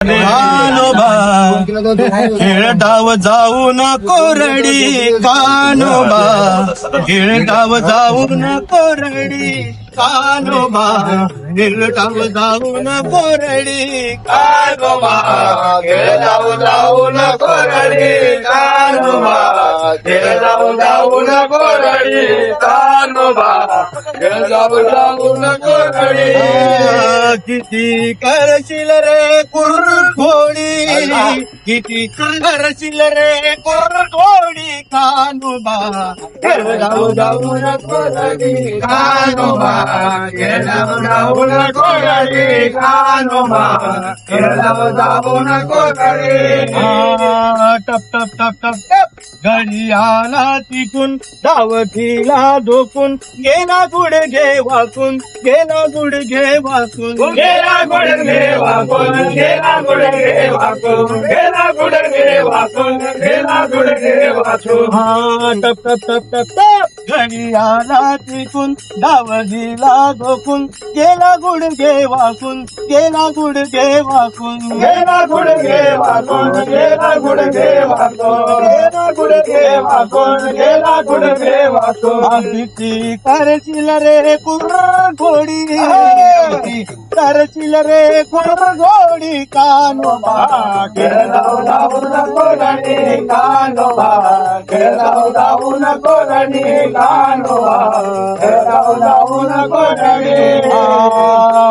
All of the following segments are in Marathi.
कानोबा खेळ डाव जाऊ न कोरडी कानोबा. खेळ डाव जाऊ कोरडी कानोबा. खेळ डाव जाऊ न कोरडी कानोबा. खेळ डाव जाऊ न कोरडी कानोबा. खेळ डाव जाऊ न कोरडी कानोबा. खेळ डाव जाऊ न कोरडी किती करशील रे कुरघोडी किती करशील रे कुरघोडी कानोबा जाऊ जाऊ कानोबा जाऊ कानोबा जाऊ जाऊ न कोरडी टप टप टप टप टप. घडियाला तिकून धावतीला धोकून गेला गुडघे वाकून गेला गुडघे वाकून. गेला गुडघे वाकून गेला गुडघे वाकून गेला गुड वाकून गेला गुडघे वाकून हा टप टप टप टप टप. घडी आला तिकून धावतीला धोकून गेला गुडघे वाकून गेला गुडघे वाकून गेला गुडघे वाकून गेला गुडघे वाकून गेला गुडघे वाकून गेला गुडघे वाकून किती करशील रे घोडी. किती करशील रे कुर्र गोडी कानोबा. खेळाऊ धावू नको कानोबा? नको रणी कानोबा नको रणी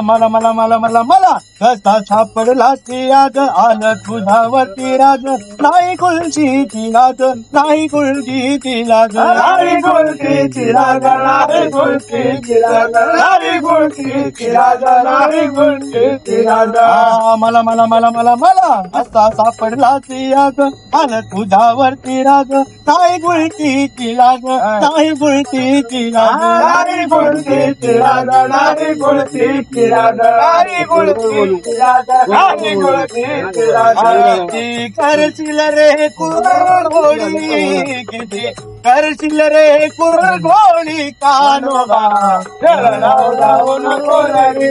मला मला मला मला मला. कसा सापडला ती आज आलं तुझ्यावरती राज. नाही गुलची ती लाज नाही गुलची ती लाज. नारी गुलती तिला नारी गुलती तिला नारी गुलती तिला नारी गुलती तिला आ, मला मला मला मला मला. कसा सापडला ती आज आलं तुझ्यावरती राज. नाही गुलची ती लाज नाही गुलची ती लाज नारी गुलती तिला नारी गुलती तिला नारी गुलती तिला नारी गुलती तिला किती करशील रे कुरघोडी किती करशील रे कुरघोडी कानोबा खेळाऊ धावू नको रणी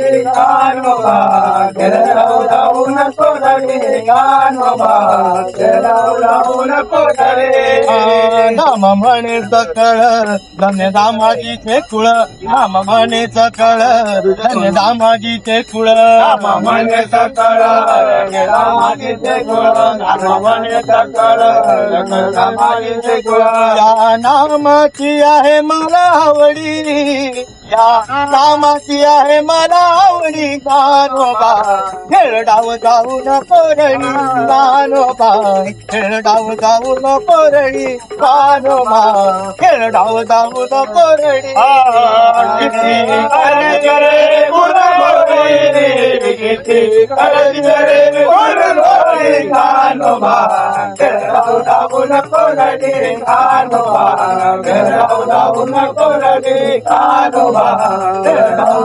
नाम म्हणे सकळ धन्य दामाजीचे कुळ नाम म्हणे सकळ धन्य दामाजीचे कुळ रामा म्हणे सकळ गुण रामा म्हणे सकळ या नामाची आहे मला आवडी या कामाची आहे मला आवडी कानोबा खेळ जाऊन जाऊ न कोरडी कानोबा खेळ डाव जाऊ न कोरडी कानोबा खेळ डाव जाऊ किती करायचे रे गुणगोरी किती करायचे रे गुणगोरी कानोबा खेळाऊ